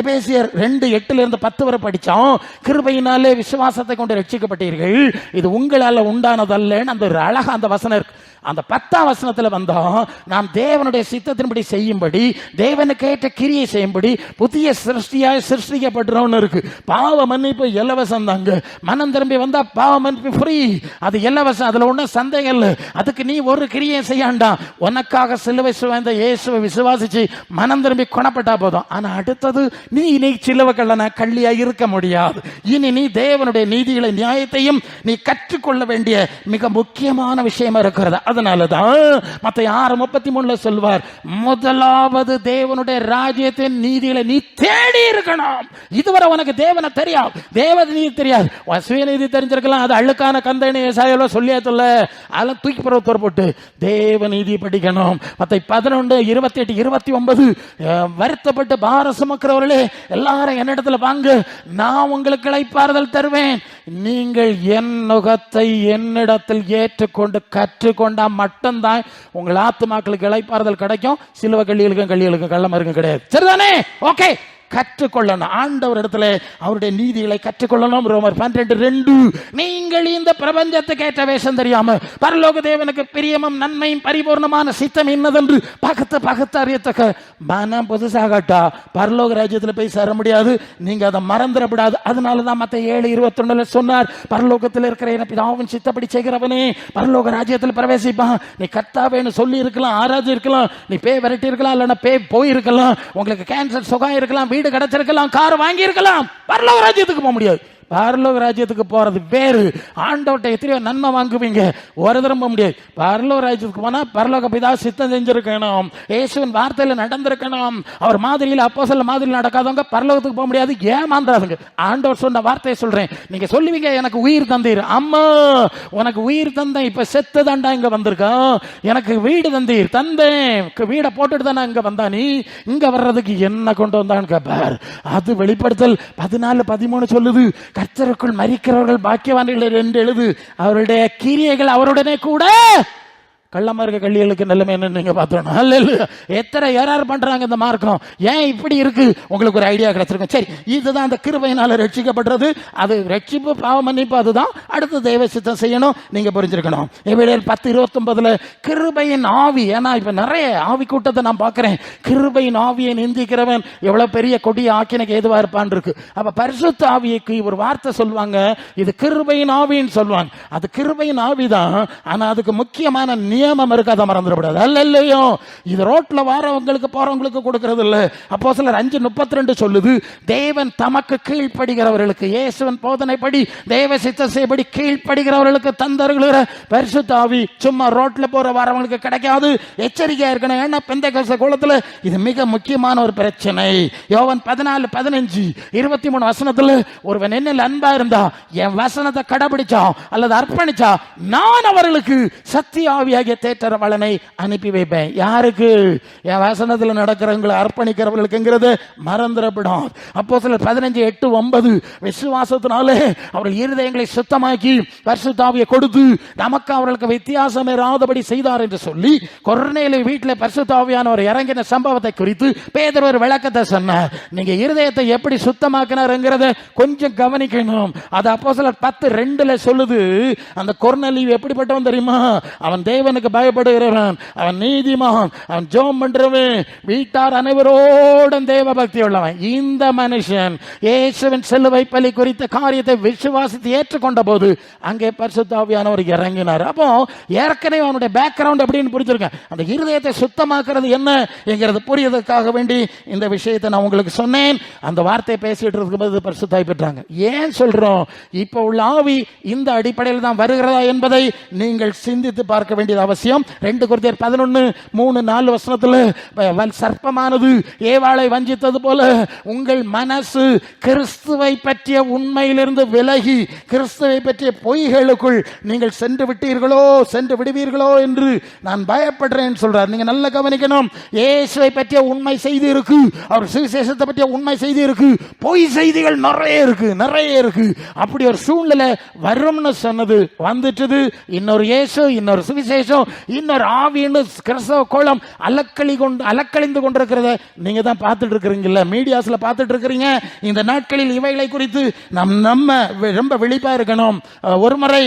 எபேசியர் ரெண்டு எட்டுல இருந்து பத்து வரை படிச்சோம் கிருபையினாலே விசுவாசத்தை கொண்டு ரட்சிக்கப்பட்டீர்கள். இது உங்களால உண்டானதல்லன்னு அந்த ஒரு அழகா அந்த வசனம் இருக்கு. அந்த பத்தாம் வசனத்தில் வந்தோம் நாம் தேவனுடைய சித்தத்தின்படி செய்யும்படி தேவனுக்கு ஏற்ற கிரியை செய்யும்படி புதிய சிருஷ்டியாக சிருஷ்டிக்கப்பட்டுறோம்னு இருக்கு. பாவ மன்னிப்பு இலவசம் தாங்க. மனம் திரும்பி வந்தா பாவ மன்னிப்பு ஃப்ரீ அது இலவசம் அதுல ஒன்றும் சந்தேகம் இல்லை. அதுக்கு நீ ஒரு கிரியை செய்யாண்டாம் உனக்காக சிலுவை சுவைந்த இயேசுவை விசுவாசிச்சு மனம் திரும்பி குணப்பட்டா போதும். ஆனா அடுத்தது நீ இனி சிலுவை கள்ளன கள்ளியா இருக்க முடியாது. இனி நீ தேவனுடைய நீதிகளை நியாயத்தையும் நீ கற்றுக்கொள்ள வேண்டிய மிக முக்கியமான விஷயமா இருக்கிறது. அதனால தான் மற்ற ஆறு முப்பத்தி மூணுல சொல்வார் முதலாவது தேவனுடைய ராஜ்யத்தின் நீதிகளை நீ தேடி இருக்கணும். இதுவரை உனக்கு தேவனை தெரியாது. தேவ நீதி தெரியாது. உன் நீதி தெரிஞ்சிருக்கலாம். அது அழுக்கான கந்தனை சாயலோ சொல்லியாத்துல அதெல்லாம் தூக்கி புறத்தோர் போட்டு தேவ நீதி படிக்கணும். மற்ற பதினொன்று இருபத்தி எட்டு இருபத்தி ஒன்பது வருத்தப்பட்டு பார சுமக்கிறவர்களே எல்லாரும் என்னிடத்துல வாங்க. நான் உங்களுக்கு இழைப்பாறுதல் தருவேன். நீங்கள் என் நுகத்தை என்னிடத்தில் ஏற்றுக்கொண்டு கற்றுக்கொண்ட மட்டும்தான் உங்கள் ஆத்துமாக்களுக்கு இழைப்பாறுதல் கிடைக்கும் சிலுவ கள்ளிகளுக்கும் கள்ளிகளுக்கும் கள்ளமருக்கும் கிடையாது. சரிதானே? ஓகே கற்றுக்கொள்ளணும். ஆண்டவர் இடத்துல அவருடைய நீதிகளை கற்றுக்கொள்ளணும். ரோமர் பன்னிரண்டு ரெண்டு. நீங்கள் இந்த பிரபஞ்சத்துக்கு ஏற்ற வேஷம் தெரியாம பரலோக தேவனுக்கு பிரியமும் நன்மையும் பரிபூர்ணமான சித்தம் என்னதென்று பகத்து பகத்து அறியத்தக்க மனம் புதுசாகட்டா பரலோக ராஜ்யத்தில் போய் சேர முடியாது. நீங்க அதை மறந்துடப்படாது. அதனால தான் மற்ற ஏழு இருபத்தொன்னுல சொன்னார் பரலோகத்தில் இருக்கிற என பிதாவின் சித்தப்படி செய்கிறவனே. பரலோக ராஜ்யத்தில் பிரவேசிப்பான். நீ கத்தாவேன்னு சொல்லி இருக்கலாம் ஆராய்ச்சி இருக்கலாம் நீ பேய் விரட்டி இருக்கலாம் இல்லைன்னா பேய் போயிருக்கலாம். உங்களுக்கு கேன்சர் சுகம் இருக்கலாம் வீடு கிடைச்சிருக்கலாம் கார் வாங்கி இருக்கலாம் பரலோக ராஜ்யத்துக்கு போக முடியாது. பரலோக ராஜ்யத்துக்கு போறது வேறு. ஆண்டவர்கிட்ட எத்தனையோ நன்மை வாங்குவீங்க. ஒரு திரும்ப முடியாது. பரலோக ராஜ்யத்துக்கு போனா பரலோக பிதா சித்தம் செஞ்சிருக்கணும். இயேசுவின் வார்த்தையில நடந்திருக்கணும். அவர் மாதிரியில் அப்போ சொல்ல மாதிரி நடக்காதவங்க பரலோகத்துக்கு போக முடியாது. ஏமாந்துறாதுங்க. ஆண்டவர் சொன்ன வார்த்தையை சொல்றேன். நீங்க சொல்லுவீங்க எனக்கு உயிர் தந்தீர். அம்மா உனக்கு உயிர் தந்தேன். இப்ப செத்து தாண்டா இங்க வந்திருக்கோம் எனக்கு வீடு தந்தீர். தந்தேன். வீடை போட்டுட்டு தானே இங்க வந்தா நீ? இங்க வர்றதுக்கு என்ன கொண்டு வந்தான்னு கேட்பார் அது வெளிப்படுத்தல் பதினாலு பதிமூணு சொல்லுது. கர்த்தருக்குள் மறிக்கிறவர்கள் பாக்கியவான்கள் என்று எழுது அவருடைய கிரியைகள் அவருடனே கூட கள்ளமார்க்க கள்ளிகளுக்கு நிலைமை என்ன நீங்க பார்த்தோம் அல்ல எத்தனை யாரார் பண்றாங்க இந்த மார்க்கம்? ஏன் இப்படி இருக்கு? உங்களுக்கு ஒரு ஐடியா கிடைச்சிருக்கும். சரி இதுதான் அந்த கிருபையினால ரட்சிக்கப்படுறது. அது ரட்சிப்பு பாவ மன்னிப்பு அதுதான். அடுத்து தெய்வ சித்தம் செய்யணும். நீங்க புரிஞ்சிருக்கணும். எவ்வளோ பத்து இருபத்தொன்பதுல கிருபையின் ஆவி ஏன்னா இப்போ நிறைய ஆவி கூட்டத்தை நான் பார்க்குறேன். கிருபையின் ஆவியை நிந்திக்கிறவன் எவ்வளவு பெரிய கொடிய ஆக்கினக்கு ஏதுவா இருப்பான் இருக்கு. அப்போ பரிசுத்த ஆவியைக்கு ஒரு வார்த்தை சொல்லுவாங்க. இது கிருபையின் ஆவின்னு சொல்லுவாங்க. அது கிருபையின் ஆவிதான். ஆனால் அதுக்கு முக்கியமான நியமம் இருக்கு அதை மறந்துடக்கூடாது. அல்ல இல்லையோ இது ரோட்டில் வாரவங்களுக்கு போகிறவங்களுக்கு கொடுக்கறது இல்லை. அப்போ சிலர் அஞ்சு முப்பத்தி ரெண்டு சொல்லுது தேவன் தமக்கு கீழ்ப்படுகிறவர்களுக்கு இயேசுவன் போதனைப்படி தேவ சித்தசைப்படி கீழ்ப்படுகிறவர்களுக்கு தந்தருகிற பரிசுத்த ஆவி சும்மா ரோட்டில் போகிற வாரவங்களுக்கு கிடைக்காது. எச்சரிக்கையாக இருக்கணும். ஏன்னா பெந்த கச குளத்தில் இது மிக முக்கியமான ஒரு பிரச்சனை. யோவன் பதினாலு பதினஞ்சு இருபத்தி மூணு வசனத்தில் ஒருவன் என்னில் அன்பா இருந்தா என் வசனத்தை கடைபிடிச்சா அல்லது அர்ப்பணிச்சா நான் அவர்களுக்கு சத்திய ஆவியாகிய தேற்றரவாளனை அனுப்பி வைப்பேன். யாருக்கு? என் வசனத்தில் நடக்கிறவங்களை அர்ப்பணிக்கிறவர்களுக்குங்கிறது மறந்துடப்படும் அப்போ சில பதினஞ்சு எட்டு ஒன்பது விசுவாசத்தினாலே அவர்கள் இருதயங்களை சுத்தமாக்கி பரிசுத்தாவியை கொடுத்து நமக்கு அவர்களுக்கு வித்தியாசம் இராதபடி செய்தார் என்று சொல்லி கொர்நேலு வீட்டில் பரிசுத்தாவியானவர் இறங்கின சம்பவத்தை குறித்து பேதர் ஒரு விளக்கத்தை சொன்னார். நீங்க இருதயத்தை எப்படி சுத்தமாக்கினாருங்கிறத கொஞ்சம் கவனிக்கணும். அது அப்போ சில பத்து ரெண்டுல சொல்லுது அந்த கொரோனா லீவ் எப்படிப்பட்டவன் தெரியுமா? அவன் தேவனுக்கு பயப்படுகிறவன். அவன் நீதிமான். அவன் ஜோம் பண்றவன். வீட்டார் அனைவரோடும் தேவ பக்தி உள்ளவன் இந்த மனுஷன் இயேசுவின் சிலுவை பலி குறித்த காரியத்தை விசுவாசித்து ஏற்றுக்கொண்ட போது அங்கே பரிசுத்தாவியானவர் இறங்கினார். அப்போ ஏற்கனவே அவனுடைய பேக்ரவுண்ட் அப்படின்னு புரிஞ்சிருக்கேன் அந்த இருதயத்தை சுத்தமாக்குறது என்ன என்கிறது புரியதற்காக வேண்டி இந்த விஷயத்தை நான் உங்களுக்கு சொன்னேன். அந்த வார்த்தையை பேசிட்டு இருக்கும்போது பரிசுத்தாய் பெற்றாங்க. ஏன் சொல்றோம்? இப்போ உள்ள ஆவி இந்த அடிப்படையில் தான் வருகிறதா என்பதை நீங்கள் சிந்தித்து பார்க்க வேண்டியது அவசியம். ரெண்டு குருதியர் பதினொன்று மூணு நாலு வசனத்தில் சர்ப்பமானது. ஏவாளை வஞ்சித்தது போல உங்கள் மனசு கிறிஸ்துவை பற்றிய உண்மையிலிருந்து விலகி கிறிஸ்துவை பற்றிய பொய்களுக்குள் நீங்கள் சென்று விட்டீர்களோ சென்று விடுவீர்களோ என்று நான் பயப்படுறேன் சொல்றார். நீங்க நல்லா கவனிக்கணும். இயேசுவை பற்றிய உண்மை செய்தி இருக்கு. அவர் சுவிசேஷத்தை பற்றிய உண்மை செய்தி இருக்கு. பொய் செய்திகள் நிறைய இருக்கு நிறைய இருக்கு. அப்படி ஒரு சூழ்நிலை வரும்னு சொன்னது வந்துட்டது. இன்னொரு இயேசு இன்னொரு சுவிசேஷம் இன்னொரு ஆவின்னு கிறிஸ்தவ கோலம் அலக்களி கொண்டு அலக்கழிந்து கொண்டிருக்கிறத நீங்க தான் பார்த்துட்டு இருக்கிறீங்கல்ல மீடியாஸ்ல பார்த்துட்டு இருக்கிறீங்க. இந்த நாட்களில் இவைகளை குறித்து நம் நம்ம ரொம்ப விழிப்பா இருக்கணும். ஒரு முறை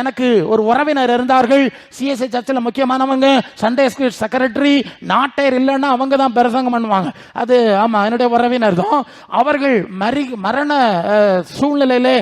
எனக்கு ஒரு உறவினர் இருந்தார்கள். சிஎஸ்ஐ சர்ச்சில் முக்கியமானவங்க சண்டே ஸ்கூல் செக்ரட்டரி நாட்டையர் இல்லைன்னா அவங்க தான் பிரசங்கம் பண்ணுவாங்க. அது ஆமா என்னுடைய உறவினர் தான். அவர்கள் மரி மரண சூழ்நிலையிலே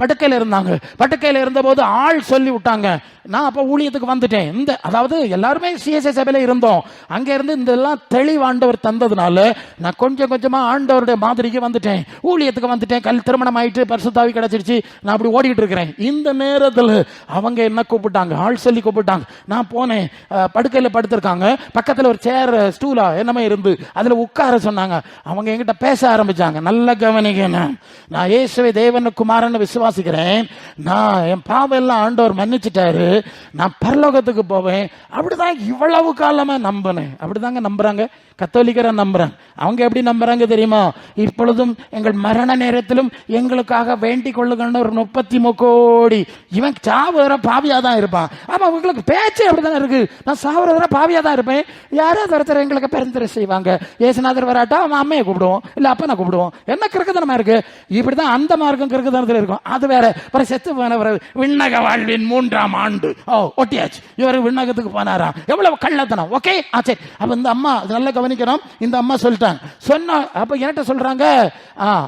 படுக்கையில் இருந்தாங்க. படுக்கையில் இருந்தபோது ஆள் சொல்லி விட்டாங்க. நான் அப்போ ஊழியத்துக்கு வந்துட்டேன். இந்த அதாவது எல்லாருமே சிஎஸ்ஐ சபையில் இருந்தோம். அங்கே இருந்து இதெல்லாம் தெளிவு ஆண்டவர் தந்ததுனால நான் கொஞ்சம் கொஞ்சமாக ஆண்டவருடைய மாதிரிக்கு வந்துட்டேன். ஊழியத்துக்கு வந்துட்டேன். கல் திருமணம் ஆயிட்டு பரிசுத்தாவி கிடச்சிருச்சு. நான் அப்படி ஓடிட்டு இருக்கிறேன். இந்த நேரத்தில் அவங்க என்ன கூப்பிட்டாங்க? ஆள் சொல்லி கூப்பிட்டாங்க. நான் போனேன். படுக்கையில் படுத்திருக்காங்க. பக்கத்தில் ஒரு சேர் ஸ்டூலா என்னமே இருந்து அதில் உட்கார சொன்னாங்க. அவங்க என்கிட்ட பேச ஆரம்பித்தாங்க நல்ல நல்லா கவனிக்கணும். நான் இயேசுவை தேவன் குமாரன்னு விசுவாசிக்கிறேன். நான் என் பாவம் எல்லாம் ஆண்டவர் மன்னிச்சிட்டாரு. நான் பரலோகத்துக்கு போவேன். அப்படிதான் இவ்வளவு காலமாக நம்பினேன். அப்படிதாங்க நம்புறாங்க. கத்தோலிக்கரை நம்புறாங்க அவங்க எப்படி நம்புறாங்க தெரியுமா? இப்பொழுதும் எங்கள் மரண நேரத்திலும் எங்களுக்காக வேண்டிக் கொள்ளுங்கன்னு ஒரு முப்பத்தி முக்கோடி இவன் சாவுற பாவியா தான் இருப்பான். ஆமா உங்களுக்கு பேச்சு அப்படிதான் இருக்கு. நான் சாவுறதுல பாவியா தான் இருப்பேன். யாராவது ஒருத்தர் எங்களுக்கு பரிந்துரை செய்வாங்க. ஏசுநாதர் வராட்டா அவன் அம்மையை கூப்பிடுவோம். இல்ல அப்பனை கூப்பிடுவோம். என்ன கிறுக்குதனமா இருக்கு? இப்படிதான் அந்த மார்க்கம் கிறுக்குதனத்தில் இருக்கும். அது வேற. அப்புறம் செத்து போனவர் விண்ணக வாழ்வின் மூன்றாம் ஆண்டு. ஓ ஒட்டியாச்சு. இவர் விண்ணகத்துக்கு போனாராம் எவ்வளவு கள்ளத்தனம். ஓகே? ஆ சரி. அப்ப இந்த அம்மா அது நல்லா கவனிக்கணும். இந்த அம்மா சொல்லிட்டாங்க. சொன்ன அப்ப என்கிட்ட சொல்றாங்க?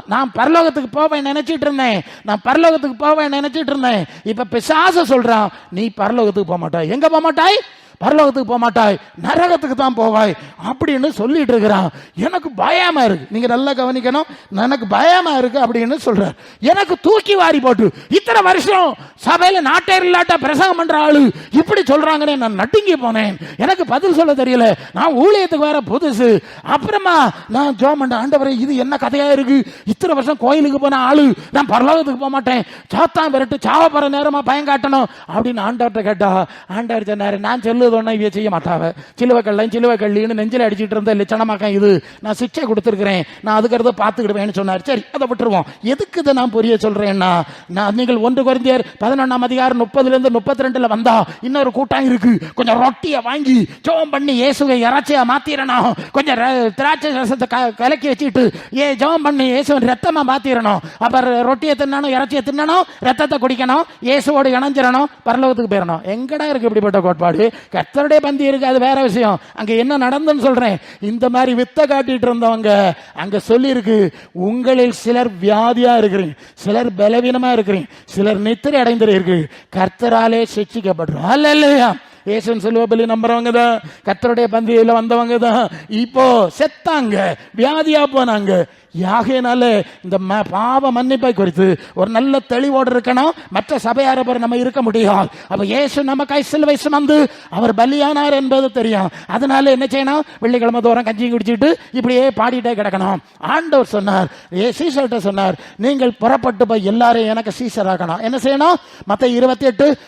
நான் பரலோகத்துக்கு போவேன் நினைச்சிட்டு இருந்தேன். நான் பரலோகத்துக்கு போவேன் நினைச்சிட்டு இருந்தேன். இப்ப பிசாச சொல்றான் நீ பரலோகத்துக்கு போக மாட்டாய் எங்க போக மாட்டாய் பரலோகத்துக்கு போக மாட்டாய் நரகத்துக்கு தான் போவாய் அப்படின்னு சொல்லிட்டு இருக்கிறான். எனக்கு பயமா இருக்கு. நீங்க நல்லா கவனிக்கணும். எனக்கு பயமா இருக்கு அப்படின்னு சொல்றார். எனக்கு தூக்கி வாரி போட்டு இத்தனை வருஷம் சபையில நாட்டேர் இல்லாட்ட பிரசங்கம் பண்ற ஆளு இப்படி சொல்றாங்கன்னு நான் நடுங்கி போனேன். எனக்கு பதில் சொல்ல தெரியல. நான் ஊழியத்துக்கு வேற புதுசு. அப்புறமா நான் ஜோம் பண்ண ஆண்டவரை இது என்ன கதையா இருக்கு? இத்தனை வருஷம் கோயிலுக்கு போன ஆளு. நான் பரலோகத்துக்கு போக மாட்டேன். சாத்தான் விரட்டு சாவ போற நேரமா பயங்காட்டணும் அப்படின்னு ஆண்டவர்கிட்ட கேட்டா ஆண்டவர் சொன்னாரு நான் சொல்லு ஒன்றும் இவ செய்ய மாட்டாவ. சிலுவை கல்லையும் சிலுவை கல்லின்னு நெஞ்சில் அடிச்சிட்டு இருந்த லட்சணமாக்கம் இது. நான் சிக்ஷை கொடுத்துருக்கிறேன். நான் அதுக்கிறத பார்த்துக்கிடுவேன்னு சொன்னார். சரி அதை விட்டுருவோம். எதுக்கு இதை நான் புரிய சொல்றேன்னா நான் நீங்கள் ஒன்று குறைந்தியர் பதினொன்றாம் அதிகாரம் முப்பதுல இருந்து முப்பத்தி ரெண்டுல வந்தா இன்னொரு கூட்டம் இருக்கு. கொஞ்சம் ரொட்டியை வாங்கி ஜோம் பண்ணி இயேசுவை இறைச்சியா மாத்திரணும். கொஞ்சம் திராட்சை ரசத்தை க- கலக்கி வச்சுட்டு ஏ ஜோம் பண்ணி இயேசுவன் ரத்தமா மாத்திரணும். அப்புறம் ரொட்டியை தின்னணும் இறைச்சியை தின்னணும் ரத்தத்தை குடிக்கணும் இயேசுவோடு இணைஞ்சிடணும் பரலோகத்துக்கு போயிடணும் எங்கடா இருக்கு இப்படிப்பட்ட கோட்பாடு? கர்த்தருடைய பந்தி இருக்கு அது வேற விஷயம். அங்க என்ன நடந்துன்னு சொல்றேன். இந்த மாதிரி வித்த காட்டிட்டு இருந்தவங்க அங்க சொல்லியிருக்கு உங்களில் சிலர் வியாதியா இருக்கிறீங்க சிலர் பலவீனமா இருக்கிறீங்க சிலர் நித்திரை அடைந்திருக்கு. கர்த்தராலே சிக்ஷிக்கப்படுறோம் அல்ல இல்லையா ஏசுன்னு சொல்லுவ பலி நம்புறவங்க தான் கர்த்தருடைய பந்தியில வந்தவங்க தான் இப்போ செத்தாங்க வியாதியா போனாங்க. யாகையினால இந்த ம- பாவ மன்னிப்பை குறித்து ஒரு நல்ல தெளிவோடு இருக்கணும். மற்ற சபையார பேர் நம்ம இருக்க முடியும் அப்ப இயேசு நமக்காய் சிலுவை சுமந்து அவர் பலியானார் என்பது தெரியும். அதனால என்ன செய்யணும்? வெள்ளிக்கிழமை தோறும் கஞ்சி குடிச்சிட்டு இப்படியே பாடிட்டே கிடக்கணும். ஆண்டவர் சொன்னார் ஏ சீசர்கிட்ட சொன்னார் நீங்கள் புறப்பட்டு போய் எல்லாரையும் எனக்கு சீசராக்கணும். என்ன செய்யணும்? மற்ற இருபத்தி எட்டு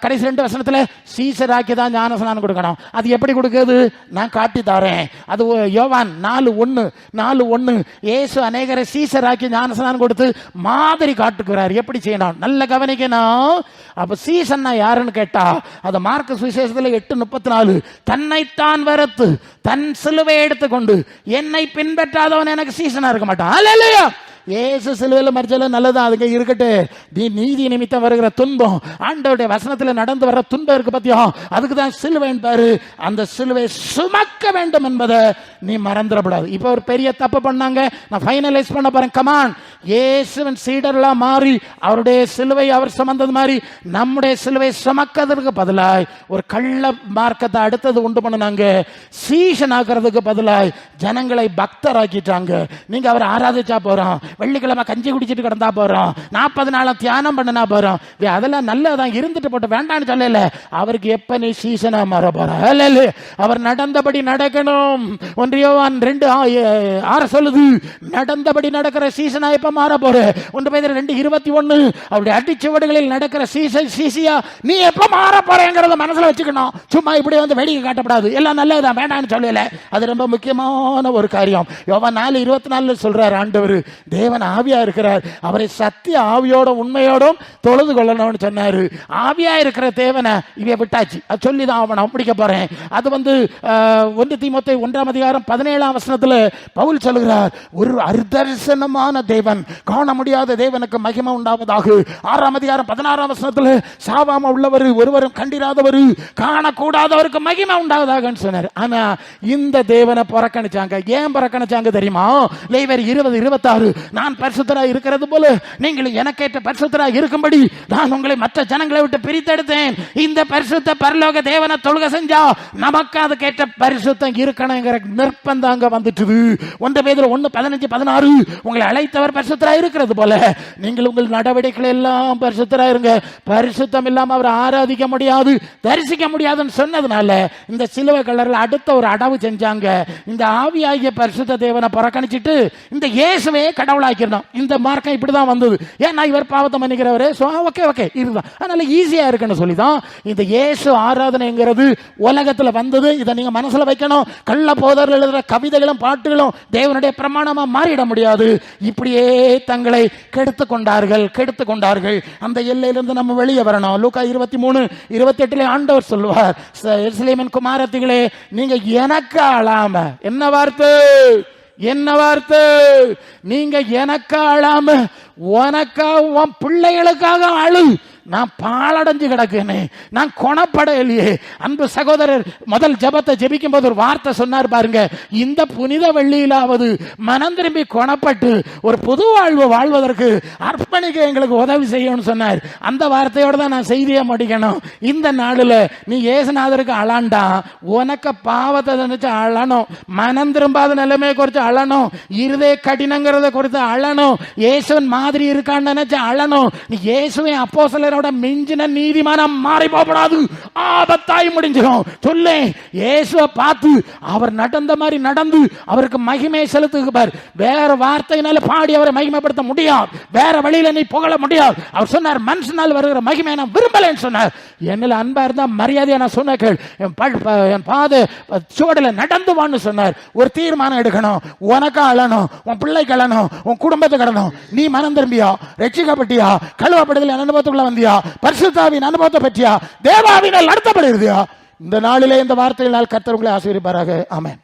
கடைசி ரெண்டு வருஷத்தில் சீசராக்கி தான் ஞான ஸ்நானம் கொடுக்கணும். அது எப்படி கொடுக்குறது? நான் காட்டி தரேன். அது யோவான் நாலு ஒன்று நாலு ஒன்று ஏசு இயேசு அநேகரை சீசராக்கி ஆக்கி கொடுத்து மாதிரி காட்டுக்கிறார் எப்படி செய்யணும்? நல்ல கவனிக்கணும். அப்ப சீசன்னா யாருன்னு கேட்டா அது மார்க்க சுவிசேஷத்துல எட்டு முப்பத்தி நாலு தன்னைத்தான் வரத்து தன் சிலுவை எடுத்துக்கொண்டு என்னை பின்பற்றாதவன் எனக்கு சீசனா இருக்க மாட்டான். இல்லையா ஏசு சிலுவையில் மறிச்சல நல்லதான் அதுங்க இருக்கட்டு. நீ நீதி நிமித்தம் வருகிற துன்பம் ஆண்டவருடைய வசனத்தில் நடந்து வர்ற துன்பம் இருக்கு பத்தியா? அதுக்கு தான் சிலுவை பாரு அந்த சிலுவை சுமக்க வேண்டும் என்பதை நீ மறந்துடக்கூடாது இப்போ ஒரு பெரிய தப்பு பண்ணாங்க. நான் ஃபைனலைஸ் பண்ண போறேன். கமான் இயேசுவின் சீடர்லாம் மாறி அவருடைய சிலுவை அவர் சுமந்தது மாதிரி நம்முடைய சிலுவை சுமக்கிறதுக்கு பதிலாய் ஒரு கள்ள மார்க்கத்தை அடுத்தது உண்டு பண்ணினாங்க. சீசன் ஆகிறதுக்கு பதிலாய் ஜனங்களை பக்தராக்கிட்டாங்க. நீங்க அவரை ஆராதிச்சா போறோம். வெள்ளிக்கிழமை கஞ்சி குடிச்சிட்டு கிடந்தா போறோம். நாற்பது நாளா தியானம் பண்ணினா போறோம். அதெல்லாம் நல்லதான் இருந்துட்டு போட்டு வேண்டாம்னு சொல்லல. அவருக்கு எப்ப நீ சீசனா மாற போற? அவர் நடந்தபடி நடக்கணும். ஒன்றியவான் ரெண்டு ஆ- ஆறு சொல்லுது. நடந்தபடி நடக்கிற சீசனா எப்ப மாற போற? ஒன்று பதினஞ்சு ரெண்டு இருபத்தி ஒண்ணு அவருடைய அடிச்சுவடுகளில் நடக்கிற சீசன் சீசியா நீ எப்ப மாற போறேங்கிறத மனசுல வச்சுக்கணும். சும்மா இப்படி வந்து வேடிக்கை காட்டப்படாது. எல்லாம் நல்லதுதான். வேண்டாம்னு சொல்லல. அது ரொம்ப முக்கியமான ஒரு காரியம். யோவா நாலு இருபத்தி நாலுல சொல்றாரு ஆண்டவர் தேவன் ஆவியா இருக்கிறார் அவரை சத்திய ஆவியோட உண்மையோடும் தொழுது கொள்ளணும்னு சொன்னாரு. ஆவியா இருக்கிற தேவனை இவ விட்டாச்சு. அது சொல்லி தான் அவனை முடிக்க போறேன். அது வந்து ஒன்று தீமத்தை ஒன்றாம் அதிகாரம் பதினேழாம் வசனத்தில் பவுல் சொல்லுகிறார் ஒரு அர்தர்சனமான தேவன் காண முடியாத தேவனுக்கு மகிமை உண்டாவதாக. ஆறாம் அதிகாரம் பதினாறாம் வசனத்தில் சாவாம உள்ளவர் ஒருவரும் கண்டிராதவர் காணக்கூடாதவருக்கு மகிமை உண்டாவதாக சொன்னார். ஆனா இந்த தேவனை புறக்கணிச்சாங்க. ஏன் புறக்கணிச்சாங்க தெரியுமா? லேவர் இருபது இருபத்தாறு நான் பரிசுத்தரா இருக்கிறது போல நீங்கள் எனக்கேற்ற பரிசுத்தரா இருக்கும்படி நான் உங்களை மற்ற ஜனங்களை விட்டு பிரித்தெடுத்தேன். இந்த பரிசுத்த பரலோக தேவனை தொழுக செஞ்சா நமக்கு அதுக்கேற்ற பரிசுத்தம் இருக்கணுங்கிற நிர்பந்தம் அங்க வந்துட்டுது. ஒன்று பேதில் ஒன்று பதினஞ்சு பதினாறு உங்களை அழைத்தவர் பரிசுத்தரா இருக்கிறது போல நீங்கள் உங்கள் நடவடிக்கைகள் எல்லாம் பரிசுத்தரா இருங்க. பரிசுத்தம் இல்லாம அவரை ஆராதிக்க முடியாது தரிசிக்க முடியாதுன்னு சொன்னதுனால இந்த சிலுவை கலரில் அடுத்த ஒரு அடவு செஞ்சாங்க. இந்த ஆவியாகிய பரிசுத்த தேவனை புறக்கணிச்சிட்டு இந்த இயேசுவே கடவுளாக்கிடணும் இந்த மார்க்கம் இப்படி தான் வந்தது. ஏன்னா இவர் பாவத்தை மன்னிக்கிறவரு? ஸோ ஓகே ஓகே இதுதான். அதனால ஈஸியா இருக்குன்னு சொல்லி தான் இந்த இயேசு ஆராதனைங்கிறது உலகத்துல வந்தது. இதை நீங்க மனசுல வைக்கணும். கள்ள போதர்கள் எழுதுகிற கவிதைகளும் பாட்டுகளும் தேவனுடைய பிரமாணமா மாறிட முடியாது. இப்படியே தங்களை கெடுத்து கொண்டார்கள் கெடுத்து கொண்டார்கள். அந்த எல்லையிலிருந்து நம்ம வெளியே வரணும். லூக்கா இருபத்தி மூணு இருபத்தி எட்டுல ஆண்டவர் சொல்லுவார் "ச- எருசலேமின் குமாரத்திகளே நீங்க எனக்கு ஆளாம. என்ன வார்த்தை? என்ன வார்த்தை? நீங்க எனக்கா அழாம உனக்கா உன் பிள்ளைகளுக்காக அழு நான் பாலடைஞ்சு கிடக்குனே. நான் குணப்படையிலையே அன்பு சகோதரர் முதல் ஜெபத்தை ஜெபிக்கும் போது ஒரு வார்த்தை சொன்னார் பாருங்க. இந்த புனித வெள்ளியிலாவது மனம் திரும்பி குணப்பட்டு ஒரு புது வாழ்வு வாழ்வதற்கு அர்ப்பணிக்க எங்களுக்கு உதவி செய்யணும்னு சொன்னார். அந்த வார்த்தையோட தான் நான் செய்தியை முடிக்கணும். இந்த நாளில் நீ ஏசுநாதருக்கு அழாண்டா. உனக்கு பாவத்தை நினைச்சு அழணும். மனம் திரும்பாத நிலைமையை குறித்து அழணும். இருதய கடினங்கிறத குறித்து அழணும். இயேசுவன் மாதிரி இருக்கான்னு நினைச்சு அழணும். நீ இயேசுவின் அப்போஸ்தலரோட மிஞ்சின நீதிமானம் மாறி போகப்படாது. ஆபத்தாய் முடிஞ்சிடும். சொல்லு இயேசுவை பார்த்து அவர் நடந்த மாதிரி நடந்து அவருக்கு மகிமை செலுத்துகிறார் வேற வார்த்தையினால பாடி அவரை மகிமைப்படுத்த முடியாது. வேற வழியில நீ புகழ முடியாது. அவர் சொன்னார் மனுஷனால் வருகிற மகிமை நான் விரும்பலைன்னு சொன்னார். என்னில் அன்பா இருந்தா மரியாதையை நான் சொன்ன கேள். என் ப- ப- என் பாதை சுவடில் நடந்து வான்னு சொன்னார். ஒரு தீர்மானம் எடுக்கணும். உனக்கா அழணும். உன் பிள்ளைக்கு அழணும். உன் குடும்பத்துக்கு அழணும். நீ மனம் திரும்பியா? ரட்சிக்கப்பட்டியா? கழுவப்படுதல் அனுபவத்துக்குள்ள வந்தியா? பரிசுத்தாவின் அனுபவத்தை பற்றியா? தேவாவினால் நடத்தப்படுகிறதியா இந்த நாளிலே இந்த வார்த்தையினால் கர்த்தர் உங்களை ஆசீர்வதிப்பாராக. ஆமேன்.